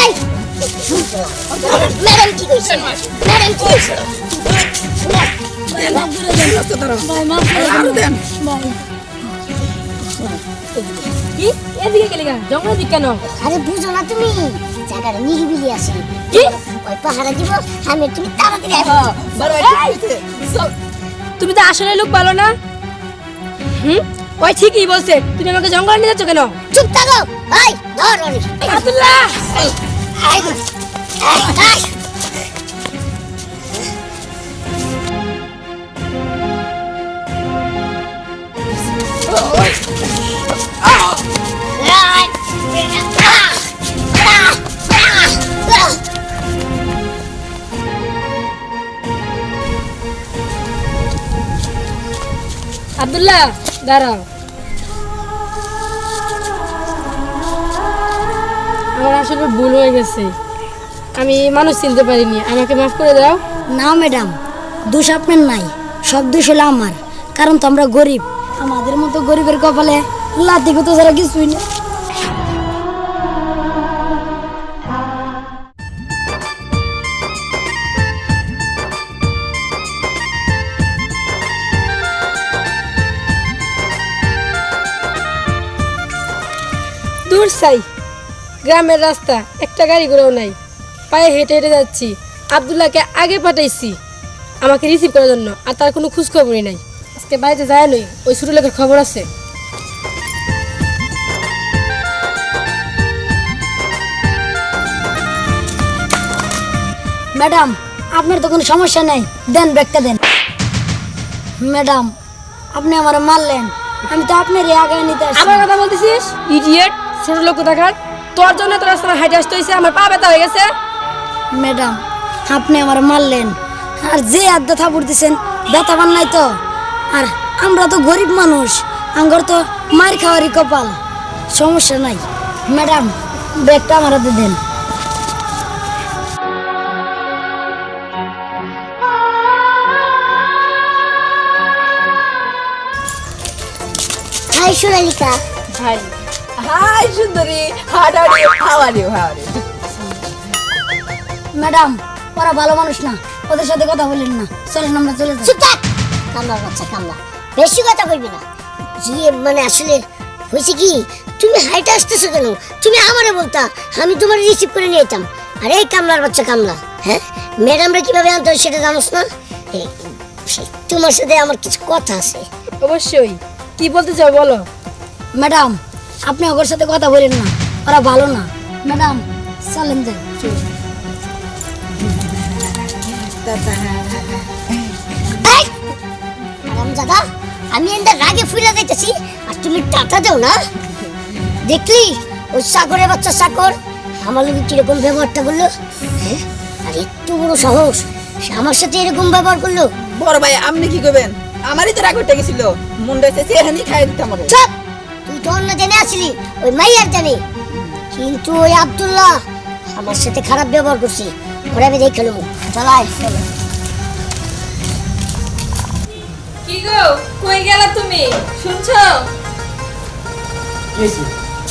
এই ম্যাডাম কি কইছে ম্যাডাম কি? কইছে কি কেন দিক কেন? আরে বুঝো না তুমি। জায়গাটা নিরিবিলি আছে। কি? ওই পাহারা দিব আমি তুমি তাড়াতাড়ি তুমি তো আসলে লোক ভালো না? হুম? ওই ঠিকই বলছে। তুমি আমাকে জঙ্গলে নিয়ে যাচ্ছ কেন? চুপ থাকো! এই ধর ওরে আব্দুল্লাহ এই, এই, এই। আব্দুল্লাহ দাঁড়াও আমার আসলে ভুল হয়ে গেছে। আমি মানুষ চিনতে পারিনি। আমাকে মাফ করে দাও। না ম্যাডাম। দোষ আপনার নাই। সব দোষ হলো আমার। কারণ তো আমরা গরিব। আমাদের মতো গরিবের কপালে লাতি কত ছাড়া কিছুই না দূর চাই গ্রামের রাস্তা একটা গাড়ি ঘোড়াও নাই। পায়ে হেঁটে হেঁটে যাচ্ছি। আবদুল্লাহকে আগে পাঠাইছি আমাকে রিসিভ করার জন্য আর তার কোনো খোঁজ খবরই নাই। আজকে বাড়িতে যায় নই ওই ছোটো লোকের খবর আছে। ম্যাডাম আপনার তো কোনো সমস্যা নেই। দেন ব্যাগটা দেন। ম্যাডাম আপনি আমার মারলেন। আমি তো আপনারই আগে নিতে আমার কথা বলতেছিস? ইডিয়েট ছোট লোক কোথাকার? তোর জন্য তোর রাস্তা হাইটে আসতে হয়েছে আমার পা ব্যথা হয়ে গেছে। ম্যাডাম আপনি আমার মারলেন। আর যে আড্ডা থাপুর দিছেন ব্যথা পান নাই তো? আর আমরা তো গরিব মানুষ আঙ্গর তো মার খাওয়ারই কপাল। সমস্যা নাই। ম্যাডাম ব্যাগটা আমার হাতে দেন। Hi Sonalika Hi. Hi, Sundari. How are you? How are you? How are you? Madam ওরা ভালো মানুষ না। ওদের সাথে কথা বলেন না। চলেন আমরা চলে যাই। চুপ থাক! কামলার বাচ্চা কামলা। বেশি কথা কইবি না। গিয়ে মানে আসলে হয়েছে কি তুমি হাইটে আসতেছো কেন? তুমি আমারে বলতা আমি তোমার রিসিভ করে নিয়ে যেতাম আরে এই কামলার বাচ্চা কামলা। হ্যাঁ? ম্যাডামরা কীভাবে আনতে হয় সেটা জানোস না? তোমার সাথে আমার কিছু কথা আছে। অবশ্যই। কি বলতে চাও বলো? ম্যাডাম আপনি ওর সাথে কথা বলেন না। ওরা ভালো না। ম্যাডাম চলেন যাই। হারামজাদা, আমি এন্ডা রাগে ফুলে যাইতেছি আর তুমি টাটা দাও না। দেখলি? ওই সাগরের বাচ্চা সাগর আমার লোক কীরকম ব্যবহারটা করল? হ্যাঁ? আর একটু বড় সাহস সে আমার সাথে এরকম ব্যবহার করল? বড় ভাই আপনি কি করবেন? আমারই তো রাগ উঠে গেছিল। মুন্ডা এসে সেখানেই খাই দিতাম অন্য জেনে আসলি ওই মাইয়ার জানি। কিন্তু ওই আব্দুল্লাহ আমার সাথে খারাপ ব্যবহার করছি ওরা আমি দেখে নেব। চলাই কি গো কই গেলা তুমি? শুনছো?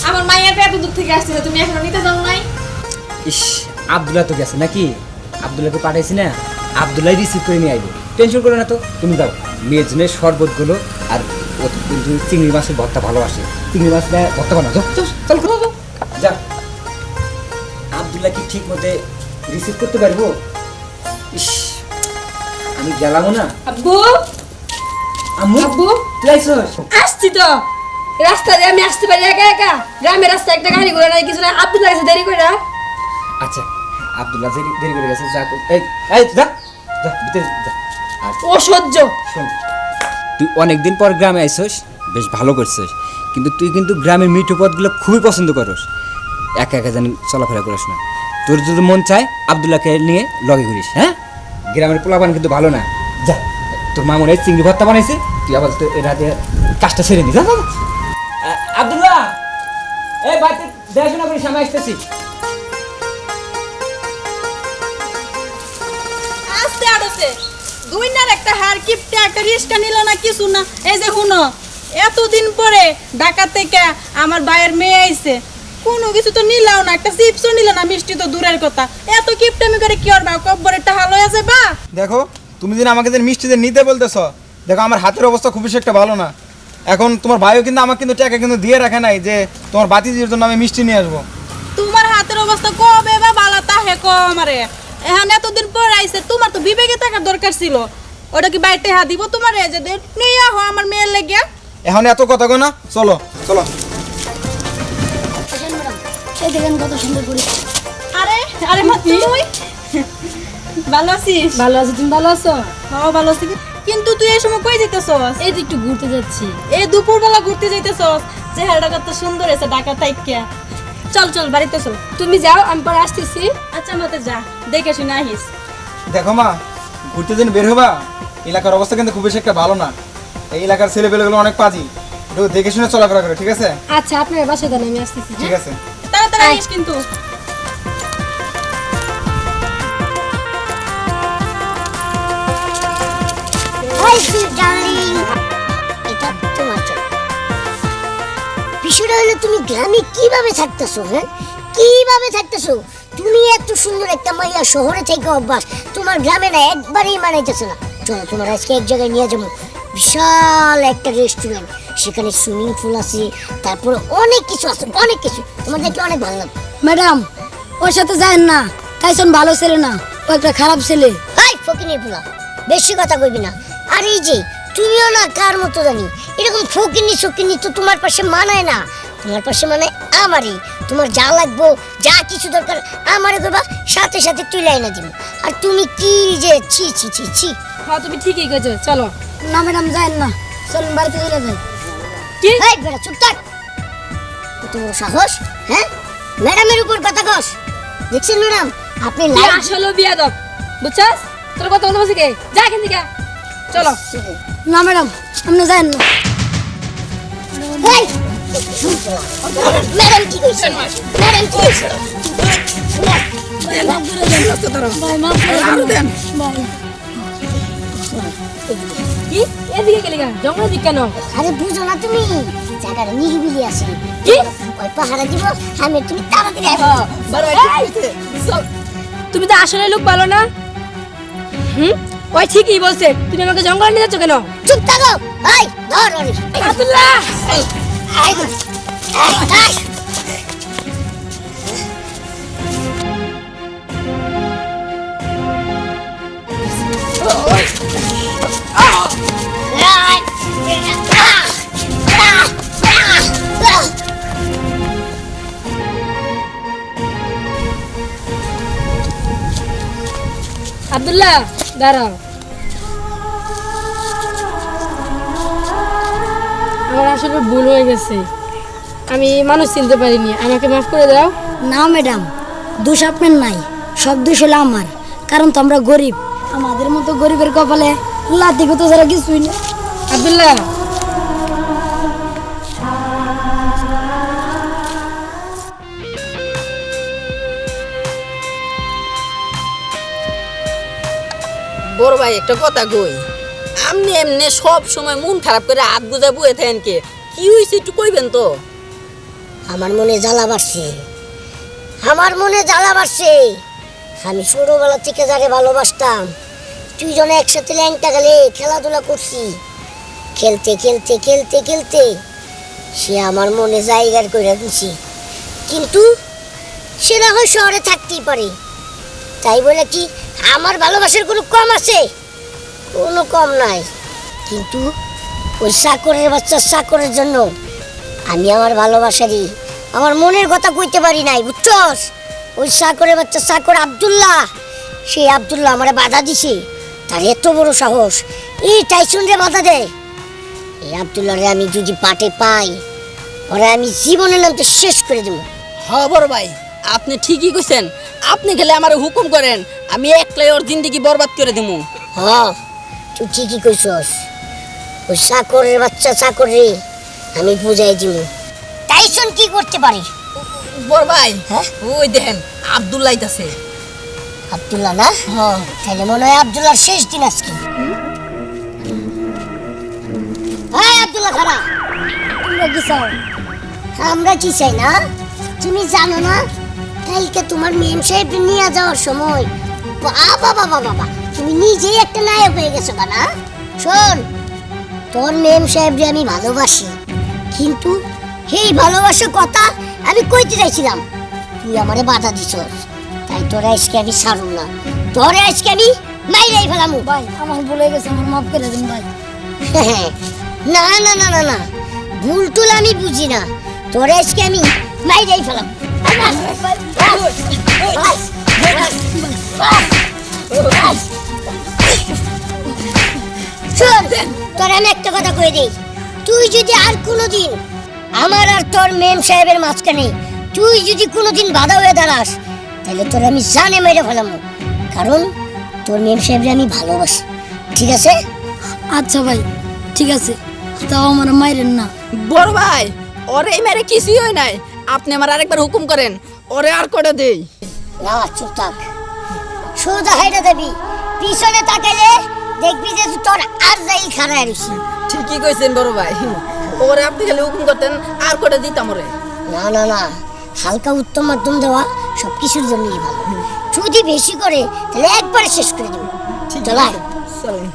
আমার মাইয়াটা এত দূর থেকে আসছে তুমি এখনও নিতে যাও নাই? ইস আবদুল্লাহ তো গেছে নাকি? আবদুল্লাহকে পাঠাইছি না আবদুল্লাহ রিসিভ করে নিয়ে আইবে। টেনশন করো না তো তুমি যাও। মেয়ের জন্য শরবতগুলো আর কিন্তু চিংড়ি মাছের ভর্তা ভালোবাসে। মাছ দেয় ভর্তা বানাও যাও চল করো যাও যা। আবদুল্লাহ কি ঠিক মতে রিসিভ করতে পারব? ইস আমি গেলামও না। আব্বু? আম্মু? আব্বু? তুই আসছি তো। রাস্তা দিয়ে আমি আসতে পারি একা একা। গ্রামের রাস্তা একটা গাড়ি ঘোড়া নাই কিছু না আব্দুল্লাহ কাছে দেরি করে না আচ্ছা আবদুল্লাহ দেরি দেরি করে গেছে যা এই এই যা যা ভিতরে যা। আর অসহ্য। শোন তুই অনেকদিন পর গ্রামে আইসস বেশ ভালো করছিস। কিন্তু তুই কিন্তু গ্রামের মিঠো পথগুলো খুবই পছন্দ করস। একা একা জানি চলাফেরা করিস না। তোর যদি মন চায়, আবদুল্লাহকে নিয়ে লগে ঘুরিস হ্যাঁ? গ্রামের পোলাপান কিন্তু ভালো না। যা, তোর মা মনে হয় চিংড়ি ভর্তা বানাইছে, তুই আবার তো রাতে কাজটা সেরে নি। আবদুল্লাহ! এই বাড়িতে দেখাশোনা করি সামনে আসতেছি। আস্তে আড়তে দুই নার একটা হার কিপটে একটা রিস্কা নিল না কিছু না। এই যে শুনো এতদিন পরে ঢাকা থেকে আমার ভাইয়ের মেয়ে আইছে। কোনো কিছু তো নিলাও না একটা চিপসও নিল না মিষ্টি তো দূরের কথা। এত কিপটামি করে কি করবা? কব্বরের টাকা লয়ে যাবা দেখো তুমি যেন আমাকে যেন মিষ্টি যে নিতে বলতেছ দেখো আমার হাতের অবস্থা খুব বেশি একটা ভালো না। এখন তোমার ভাইও কিন্তু আমাকে কিন্তু টাকা কিন্তু দিয়ে রাখে নাই যে তোমার বাতিজির জন্য আমি মিষ্টি নিয়ে আসব। তোমার হাতের অবস্থা কবে বা বালা তাহে কমারে এখন এতদিন পর আইছে তোমার তো বিবেকে থাকার দরকার ছিল। ওটা কি বাইরে হা দিব তোমার? যে নিয়ে আহো আমার মেয়ের লেগে। এখন এত কথা কো না চলো চলো। এই দেখেন কত সুন্দর করে আরে আরে মা তুই? ভালো আছিস? ভালো আছো তুমি ভালো আছো? হ্যাঁ ভালো আছি। কিন্তু তুই এই সময় কই যেতেছস এই একটু ঘুরতে যাচ্ছি। এই দুপুরবেলা ঘুরতে যাইতেছস? চেহারাটা কত সুন্দর আছে ঢাকা তাইকিয়া চল চল বাড়িতে চল। তুমি যাও আমি পরে আসতেছি। আচ্ছা মতে যা দেখে শুনে আহিস। দেখো মা ঘুরতে দিন বের হবা এলাকার অবস্থা কিন্তু খুব বেশি একটা ভালো না। এই এলাকার ছেলেপেলেগুলো অনেক পাজি। একটু দেখে শুনে চলাফেরা করে ঠিক আছে? আচ্ছা আপনার বাসায় দেন আমি আসতেছি ঠিক আছে। তাড়াতাড়ি আহিস কিন্তু। এটা তোমার বিষয়টা হলো তুমি গ্রামে কীভাবে থাকতেছো হ্যাঁ? কীভাবে থাকতেছো? তুমি এত সুন্দর একটা মাইয়া শহরে থেকে অভ্যাস। তোমার গ্রামে না একবারেই মানাইতেছে না। চলো তোমার আজকে এক জায়গায় নিয়ে যাব। বিশাল একটা রেস্টুরেন্ট সেখানে সুইমিং পুল আছে তারপরে অনেক কিছু আছে অনেক কিছু। তোমার দেখলে অনেক ভালো লাগবে। ম্যাডাম ওর সাথে যায় না। তাইসন ভালো ছেলে না ও একটা খারাপ ছেলে। হাই ফকিনের পোলা। বেশি কথা কইবি না। আর এই যে তুমিও না কার মতো জানি? এরকম ফকিনি সকিনি তো তোমার পাশে মানায় না। তোমার পাশে মানে আমারই। তোমার যা লাগবো যা কিছু দরকার আমারে করবা সাথে সাথে তুলে এনে দিব আর তুমি কি যে ছি ছি ছি ছি। হ্যাঁ তুমি ঠিকই কইছো চলো। না ম্যাডাম যায় না চলুন বাড়িতে চলে যাই। কি? এই বেটা চুপ থাক। কত বড় সাহস হ্যাঁ? ম্যাডামের উপর কথা কস। দেখছেন ম্যাডাম? আপনি তুই লাইট আসলে বিয়াদব বুঝছাস? তোর কথা বলতে বসে কে? যা এখান থেকে। চলো। না ম্যাডাম আপনি যায় না। এই! ম্যাডাম কি কইছে ম্যাডাম কি কইছে আরে বুঝো না তুমি জায়গাটা নিরিবিলি আছে কি ওই পাহারা দিব আমি তুমি তাড়াতাড়ি আসো বড় ভাই ঠিক আছে। তুমি তো আসলে লোক ভালো না? হুম? ওই ঠিকই বলছে। তুমি আমাকে জঙ্গলে নিয়ে যাচ্ছ কেন? চুপ থাকো। এই ধর আব্দুল্লাহ! এই, এই, এই, এই। আমার আসলে ভুল হয়ে গেছে। আমি মানুষ চিনতে পারিনি। আমাকে মাফ করে দাও। না ম্যাডাম। দোষ আপনার নাই। সব দোষ হলো আমার। কারণ তো আমরা গরিব। আমাদের মতো গরিবের কপালে লাতি কত ছাড়া কিছুই না আব্দুল্লাহ। বড় ভাই একটা কথা কই। আপনি এমনি সব সময় মন খারাপ করে হাত গুজা বুয়ে থাকেন কে কি হয়েছে একটু কইবেন তো? আমার মনে জ্বালা বাড়ছে। আমার মনে জ্বালা বাড়ছে। আমি ছোটবেলা থেকে যারে ভালোবাসতাম, তুই দুইজনে একসাথে ল্যাংটা গেলে খেলাধুলা করছি, খেলতে খেলতে খেলতে খেলতে সে আমার মনে জায়গার করে দিছি। কিন্তু সে না হয় শহরে থাকতেই পারে। তাই বলে কি, আমার ভালোবাসার কোনো কম আছে? কোনো কম নাই। কিন্তু ওই চাকরের বাচ্চা চাকরের জন্য আমি আমার ভালোবাসারই আমার মনের কথা কইতে পারি নাই বুঝছস? ওই চাকরের বাচ্চা চাকর আব্দুল্লাহ। সেই আবদুল্লাহ আমারে বাধা দিছে। তার এত বড় সাহস। এই টাইসন রে বাধা দেয় এই আব্দুল্লাহ রে আমি যদি পাটে পাই ওরা আমি জীবনের নামতে শেষ করে দেবো। হ বড় ভাই আপনি ঠিকই কইছেন। আপনি গেলে আমার হুকুম করেন আমি একলাই ওর জিন্দগি বরবাদ করে দিমু। হ। তুই ঠিকই কইছস। ওই চাকরের বাচ্চা চাকর আমি বুঝাই দিব টাইসন কি করতে পারে? বড় ভাই হ্যাঁ? ওই দেখেন আব্দুল্লাহ আছে। আব্দুল্লাহ না? হ্যাঁ। তাহলে মনে হয় আব্দুল্লাহর শেষ দিন আজকে। হ্যাঁ আব্দুল্লাহ খারাপ তোমরা কি চাও? আমরা কি চাই না? তুমি জানো না কালকে তোমার মেম সাহেব নিয়ে যাওয়ার সময় বাবা বাবা বাবা তুমি নিজেই একটা নায়ক হয়ে গেছো বানা শোন তোর মেম সাহেবরে আমি ভালোবাসি কিন্তু এই ভালোবাসার কথা আমি কইতে চাইছিলাম তুই আমারে বাধা দিছস তাই তোরা আজকে আমি ছাড়ুম না তোরে আজকে আমি মাইরাই ফেলামু ভাই আমার ভুলে গেছে আমার মাফ করে দিন ভাই না না না না না ভুল টুল আমি বুঝি না তোরে আজকে আমি মাইরাই ফেলাম শোন তোর আমি একটা কথা কই দিই। তুই যদি আর কোনোদিন আমার আর তোর মেম সাহেবের মাঝখানে তুই যদি কোনোদিন বাধা হয়ে দাঁড়াস তাহলে তোর আমি জানে মেরে ফেলাম। কারণ তোর মেম সাহেবরে আমি ভালোবাসি। ঠিক আছে? আচ্ছা ভাই ঠিক আছে। তাও আমার মাইরেন না। বড় ভাই ওরে মেরে কিছুই হয় নাই। আপনি আমার আরেকবার হুকুম করেন ওরে আর করে দেই। না চুপ থাক। সোজা হাইটা দেবি পিছনে তাকাইলে দেখবি যে তোর আর যাই খারাপ রয়েছে ঠিকই কইছেন বড় ভাই। ওরে আপনি খালি হুকুম করতেন আর কটা দিতাম ওরে। না না না হালকা উত্তম মাধ্যম দেওয়া সব কিছুর জন্যই ভালো। যদি বেশি করে তাহলে একবারে শেষ করে দেবো। চলাই চলেন